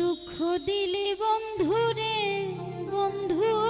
দুঃখ দিলি বন্ধুরে বন্ধু